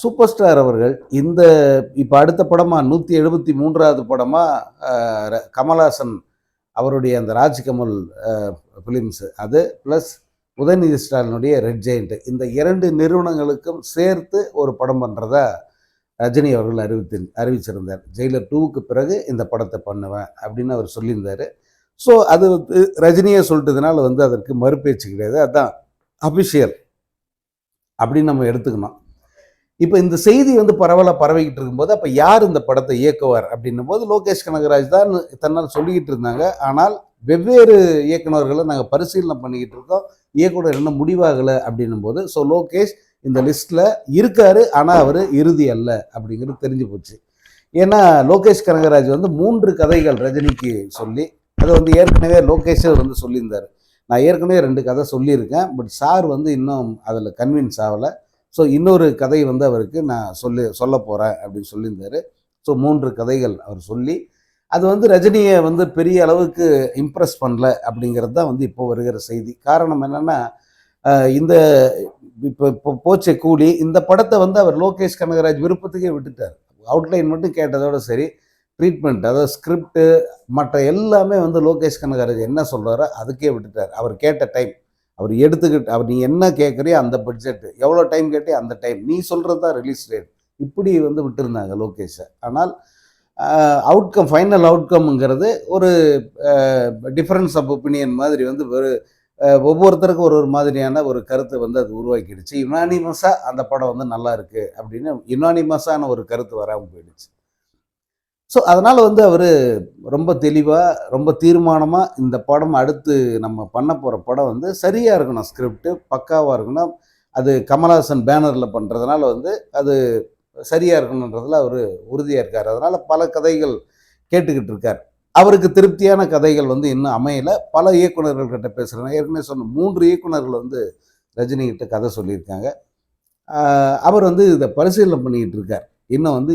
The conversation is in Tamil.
சூப்பர் ஸ்டார் அவர்கள் இந்த இப்போ அடுத்த படமாக நூற்றி எழுபத்தி மூன்றாவது படமாக கமல்ஹாசன் அவருடைய அந்த ராஜ்கமல் ஃபிலிம்ஸு அது ப்ளஸ் உதயநிதி ஸ்டாலினுடைய ரெட் ஜெயிண்ட்டு இந்த இரண்டு நிறுவனங்களுக்கும் சேர்த்து ஒரு படம் பண்ணுறதா ரஜினி அவர்கள் அறிவித்து அறிவிச்சிருந்தார். ஜெயிலர் டூவுக்கு பிறகு இந்த படத்தை பண்ணுவேன் அப்படின்னு அவர் சொல்லியிருந்தார். ஸோ அது வந்து ரஜினியை சொல்லிட்டதுனால வந்து அதற்கு மறுபேச்சு கிடையாது. அதுதான் அபிஷியல் அப்படின்னு நம்ம எடுத்துக்கணும். இப்போ இந்த செய்தி வந்து பரவலாக பரவிக்கிட்டு இருக்கும்போது அப்போ யார் இந்த படத்தை இயக்குவார் அப்படின்னும் போது லோகேஷ் கனகராஜ் தான் தன்னால் சொல்லிக்கிட்டு இருந்தாங்க. ஆனால் வெவ்வேறு இயக்குநர்களை நாங்கள் பரிசீலனை பண்ணிக்கிட்டு இருக்கோம். இயக்குனர் என்ன முடிவாகலை அப்படின்னும் போது ஸோ லோகேஷ் இந்த லிஸ்ட்டில் இருக்காரு ஆனால் அவர் இறுதி அல்ல அப்படிங்கிறது தெரிஞ்சு போச்சு. ஏன்னா லோகேஷ் கனகராஜ் வந்து மூன்று கதைகள் ரஜினிக்கு சொல்லி அதை வந்து ஏற்கனவே லோகேஷே வந்து சொல்லியிருந்தார். நான் ஏற்கனவே ரெண்டு கதை சொல்லியிருக்கேன் பட் சார் வந்து இன்னும் அதில் கன்வின்ஸ் ஆகலை. ஸோ இன்னொரு கதை வந்து அவருக்கு நான் சொல்லி சொல்ல போகிறேன் அப்படின்னு சொல்லியிருந்தார். ஸோ மூன்று கதைகள் அவர் சொல்லி அது வந்து ரஜினியை வந்து பெரிய அளவுக்கு இம்ப்ரெஸ் பண்ணல அப்படிங்கிறது தான் வந்து இப்போ வருகிற செய்தி. காரணம் என்னென்னா இந்த இப்போ இப்போ போச்ச கூலி இந்த படத்தை வந்து அவர் லோகேஷ் கனகராஜ் விருப்பத்துக்கே விட்டுட்டார். அவுட்லைன் மட்டும் கேட்டதோட சரி ட்ரீட்மெண்ட் அதாவது ஸ்கிரிப்டு மற்ற எல்லாமே வந்து லோகேஷ் கனகராஜ் என்ன சொல்கிறாரோ அதுக்கே விட்டுட்டார். அவர் கேட்ட டைம் அவர் எடுத்துக்கிட்டு அவர் நீ என்ன கேட்குறியோ அந்த பட்ஜெட்டு எவ்வளோ டைம் கேட்டே அந்த டைம் நீ சொல்கிறது தான் ரிலீஸ் டேட் இப்படி வந்து விட்டுருந்தாங்க லோகேஷை. ஆனால் அவுட்கம் ஃபைனல் அவுட்கம்ங்கிறது ஒரு டிஃப்ரென்ஸ் ஆஃப் ஒப்பீனியன் மாதிரி வந்து ஒரு ஒவ்வொருத்தருக்கும் ஒரு ஒரு மாதிரியான ஒரு கருத்தை வந்து அது உருவாக்கிடுச்சு. யுனானிமஸாக அந்த படம் வந்து நல்லா இருக்குது அப்படின்னு யுனானிமஸான ஒரு கருத்து வராமல் போயிடுச்சு. ஸோ அதனால் வந்து அவர் ரொம்ப தெளிவாக ரொம்ப தீர்மானமாக இந்த படம் அடுத்து நம்ம பண்ண போகிற படம் வந்து சரியாக இருக்கணும் ஸ்கிரிப்டு பக்காவாக இருக்கணும். அது கமல்ஹாசன் பேனரில் பண்ணுறதுனால வந்து அது சரியாக இருக்கணுன்றதில் அவர் உறுதியாக இருக்கார். அதனால் பல கதைகள் கேட்டுக்கிட்டு இருக்கார். அவருக்கு திருப்தியான கதைகள் வந்து இன்னும் அமையலை. பல இயக்குநர்கள் கிட்ட பேசுகிறாங்க ஏற்கனவே சொன்ன மூன்று இயக்குநர்கள் வந்து ரஜினிகிட்ட கதை சொல்லியிருக்காங்க. அவர் வந்து இதை பரிசீலனை பண்ணிக்கிட்டு இருக்கார். இன்னும் வந்து